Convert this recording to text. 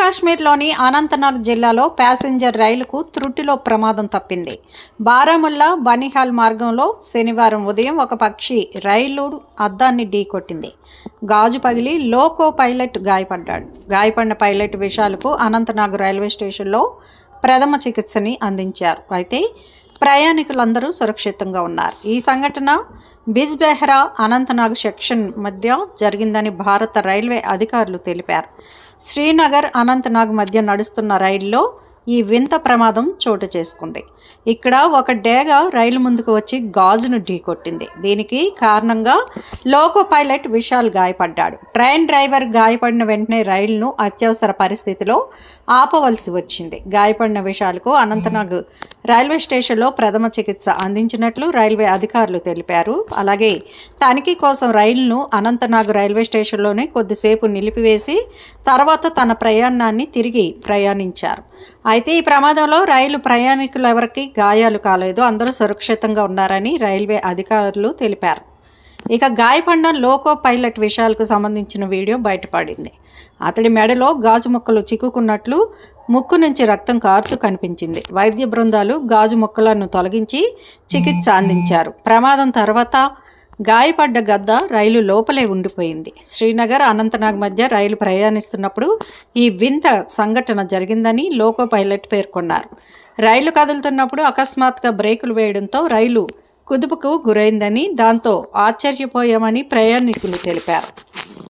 కాశ్మీర్లోని అనంతనాగ్ జిల్లాలో ప్యాసింజర్ రైలుకు త్రుటిలో ప్రమాదం తప్పింది. బారాముల్లా బనిహాల్ మార్గంలో శనివారం ఉదయం ఒక పక్షి రైలు అద్దాన్ని ఢీకొట్టింది. గాజు పగిలి లోకో పైలట్ గాయపడ్డాడు. గాయపడిన పైలట్ విషయాలకు అనంతనాగ్ రైల్వే స్టేషన్లో ప్రథమ చికిత్సని అందించారు. అయితే ప్రయాణికులందరూ సురక్షితంగా ఉన్నారు. ఈ సంఘటన బిజ్బెహ్రా అనంతనాగ్ సెక్షన్ మధ్య జరిగిందని భారత రైల్వే అధికారులు తెలిపారు. శ్రీనగర్ అనంతనాగ్ మధ్య నడుస్తున్న రైల్లో ఈ వింత ప్రమాదం చోటు చేసుకుంది. ఇక్కడ ఒక డేగ రైలు ముందుకు వచ్చి గాజును ఢీకొట్టింది. దీనికి కారణంగా లోకో పైలట్ విశాల్ గాయపడ్డాడు. ట్రైన్ డ్రైవర్ గాయపడిన వెంటనే రైలును అత్యవసర పరిస్థితిలో ఆపవలసి వచ్చింది. గాయపడిన విశాల్కు అనంతనాగ్ రైల్వే స్టేషన్లో ప్రథమ చికిత్స అందించినట్లు రైల్వే అధికారులు తెలిపారు. అలాగే తనిఖీ కోసం రైలును అనంతనాగ్ రైల్వే స్టేషన్లోనే కొద్దిసేపు నిలిపివేసి తర్వాత తన ప్రయాణాన్ని తిరిగి ప్రయాణించారు. అయితే ఈ ప్రమాదంలో రైలు ప్రయాణికులెవరికి గాయాలు కాలేదు. అందరూ సురక్షితంగా ఉన్నారని రైల్వే అధికారులు తెలిపారు. ఇక గాయపడిన లోకో పైలట్ విషయాలకు సంబంధించిన వీడియో బయటపడింది. అతడి మెడలో గాజు ముక్కలు చిక్కుకున్నట్లు ముక్కు నుంచి రక్తం కారుతూ కనిపించింది. వైద్య బృందాలు గాజు ముక్కలను తొలగించి చికిత్స అందించారు. ప్రమాదం తర్వాత గాయపడ్డ గద్ద రైలు లోపలే ఉండిపోయింది. శ్రీనగర్ అనంతనాగ్ మధ్య రైలు ప్రయాణిస్తున్నప్పుడు ఈ వింత సంఘటన జరిగిందని లోకో పైలట్ పేర్కొన్నారు. రైలు కదులుతున్నప్పుడు అకస్మాత్తుగా బ్రేకులు వేయడంతో రైలు కుదుపుకు గురైందని దాంతో ఆశ్చర్యపోయామని ప్రయాణికులు తెలిపారు.